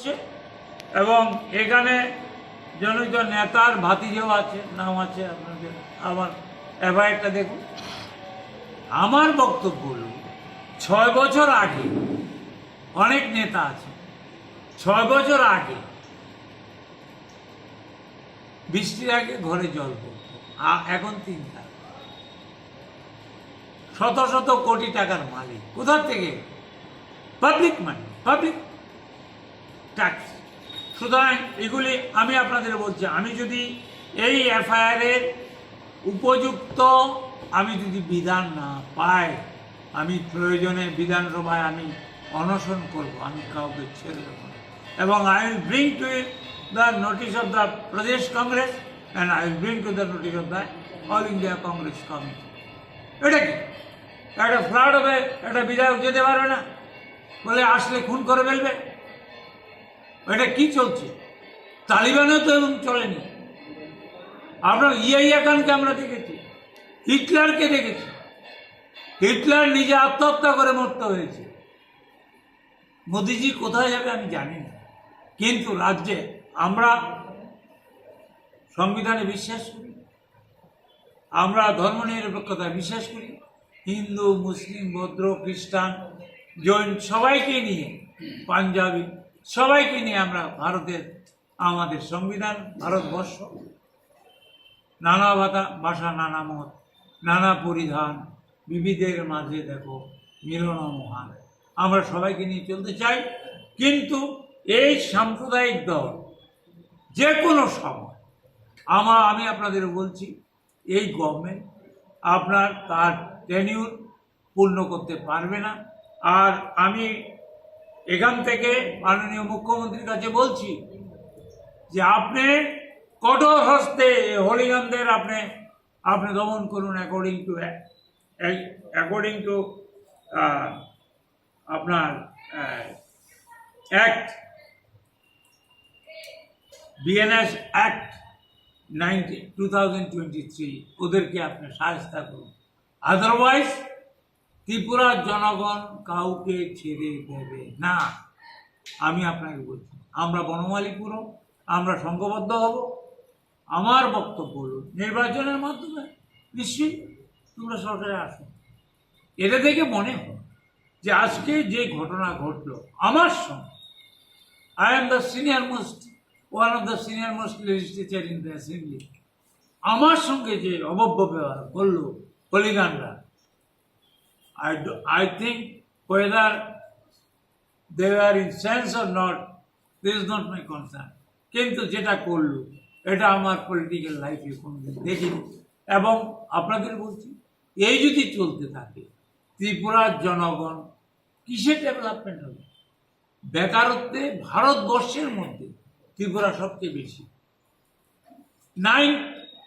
হচ্ছে এবং এখানে জনিত নেতার ভাতিজেও আছে, নাম আছে আপনাদের। আমার এফআইআরটা দেখুন। আমার বক্তব্য হল, ছয় বছর আগে অনেক নেতা আছে, ছয় বছর আগে বৃষ্টির আগে ঘরে জল পড়তো এখন তিন শত শত কোটি টাকার মালিক। কোথা থেকে? পাবলিক মানি পাবলিক ট্যাক্স সুতরাং এগুলি আমি আপনাদের বলছি, আমি যদি এই এফআইআরের উপযুক্ত আমি যদি বিধান না পাই, আমি প্রয়োজনে বিধানসভায় আমি অনশন করব, আমি কাউকে ছেড়ে দেবো এবং I will bring to the notice of the Pradesh Congress and I will bring to the notice of the all India Congress committee এটা কি? একটা ফ্লাড হবে, একটা বিধায়ক যেতে পারবে না। বলে আসলে খুন করে ফেলবে? এটা কি চলছে? তালিবানও তো এবং চলেনি। আপনার ইয়া খানকে আমরা দেখেছি, হিটলারকে দেখেছি। হিটলার নিজে আত্মহত্যা করে মরতে হয়েছে। মোদিজি কোথায় যাবে আমি জানি না। কিন্তু রাজ্যে আমরা সংবিধানে বিশ্বাস করি। আমরা ধর্মনিরপেক্ষতায় বিশ্বাস করি। হিন্দু, মুসলিম, বৌদ্ধ, খ্রিস্টান, জৈন সবাইকে নিয়ে পাঞ্জাবি সবাইকে নিয়ে আমরা ভারতের, আমাদের সংবিধান, ভারতবর্ষ, নানা ভাতা, ভাষা, নানা মত, নানা পরিধান, বিবিধের মাঝে দেখো মিলন মহান। আমরা সবাইকে নিয়ে চলতে চাই, কিন্তু এই সাম্প্রদায়িক দল যে কোনো সময় আমার আমি আপনাদের বলছি, এই গভর্নমেন্ট আপনার তার টেনিউর পূর্ণ করতে পারবে না। আর আমি এখান থেকে মাননীয় মুখ্যমন্ত্রীর কাছে বলছি যে আপনি কঠোর হস্তে হলিগঞ্জের আপনি আপনি দমন করুন অ্যাকর্ডিং টু অ্যাকর্ডিং টু আপনার act BNS act ninety two thousand twenty three ওদেরকে আপনি সাহায্য করুন। আদারওয়াইজ ত্রিপুরার জনগণ কাউকে ছেড়ে দেবে না। আমি আপনাকে বলছি, আমরা বনমালী বনমালীপুরও আমরা সংঘবদ্ধ হব। আমার বক্তব্য হল, নির্বাচনের মাধ্যমে নিশ্চয়ই তোমরা সরকারে আসো। এটা থেকে মনে হয় যে আজকে যে ঘটনা ঘটলো আমার সঙ্গে I am the senior most one of the senior most legislature in the assembly আমার সঙ্গে যে অবব্য ব্যবহার করল হলিগানরা I, do, I think whether they were in sense or not, this is not my concern. কিন্তু যেটা করল এটা আমার পলিটিক্যাল লাইফে কোনোদিন দেখিনি। এবং আপনাদের বলছি এই যদি চলতে থাকে ত্রিপুরার জনগণ কিসের ডেভেলপমেন্ট হবে? বেকারত্বে ভারতবর্ষের মধ্যে ত্রিপুরা সবচেয়ে বেশি। নাইন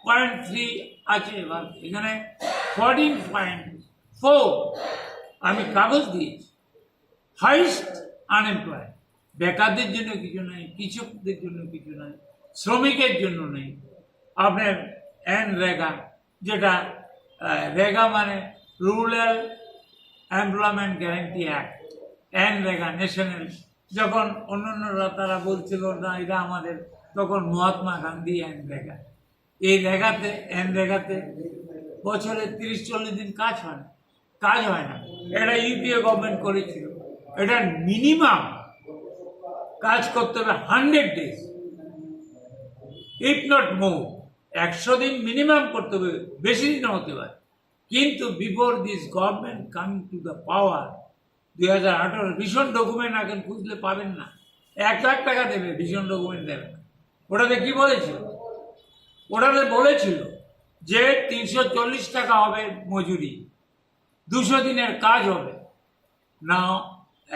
পয়েন্ট থ্রি আছে এবার এখানে ফোরটিন পয়েন্ট ফোর আমি কাগজ দিয়েছি। হাইস্ট আনএমপ্লয়েড বেকারদের জন্য কিছু নাই, কৃষকদের জন্য কিছু নাই, শ্রমিকের জন্য নেই। আপনার এন রেগা, যেটা রেগা মানে rural employment guarantee act N REGA national যখন অন্যান্যরা তারা বলছিল না, এটা আমাদের, তখন মহাত্মা গান্ধী এন রেগা। এই রেগাতে এন রেগাতে বছরে তিরিশ চল্লিশ দিন কাজ হয় না। কাজ হয় না। এটা ইউপিএ গভর্নমেন্ট করেছিল। এটা মিনিমাম কাজ করতে হবে hundred days if not more একশো দিন মিনিমাম করতে হবে, বেশি দিন হতে পারে। কিন্তু before this government coming to the power দুই হাজার আঠারো ভীষণ ডকুমেন্ট এখন খুঁজলে পাবেন না। এক লাখ টাকা দেবে, ভীষণ ডকুমেন্ট দেবে ওটাতে কি বলেছিল? ওটাতে বলেছিল যে তিনশো চল্লিশ টাকা হবে মজুরি। দুশো দিনের কাজ হবে। না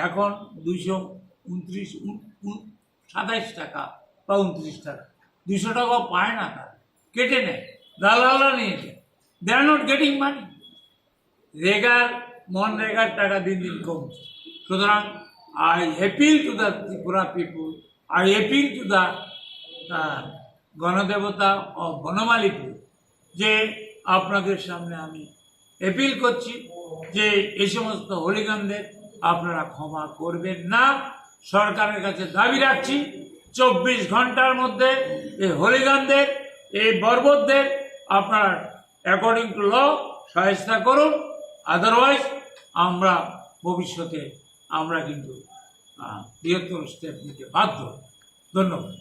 এখন দুশো উনত্রিশ সাতাইশ টাকা বা উনত্রিশ টাকা। দুশো টাকাও পায় না তার। কেটে নেয়। দালালরা নিয়েছে দে আর নট গেটিং মানি রেগার মন রেগার টাকা দিন দিন কমছে। সুতরাং I appeal to the Tripura people I appeal to the Ganadevata ও বনমালীপুর যে আপনাদের সামনে আমি অ্যাপিল করছি। যে এই সমস্ত হলিগানদের আপনারা ক্ষমা করবেন না। সরকারের কাছে দাবি রাখছি, চব্বিশ ঘণ্টার মধ্যে এই হলিগানদের, এই বর্বরদের আপনার অ্যাকর্ডিং টু ল সহায়তা করুন। আদারওয়াইজ আমরা ভবিষ্যতে আমরা কিন্তু বৃহত্তর স্টেপ নিতে বাধ্য। ধন্যবাদ।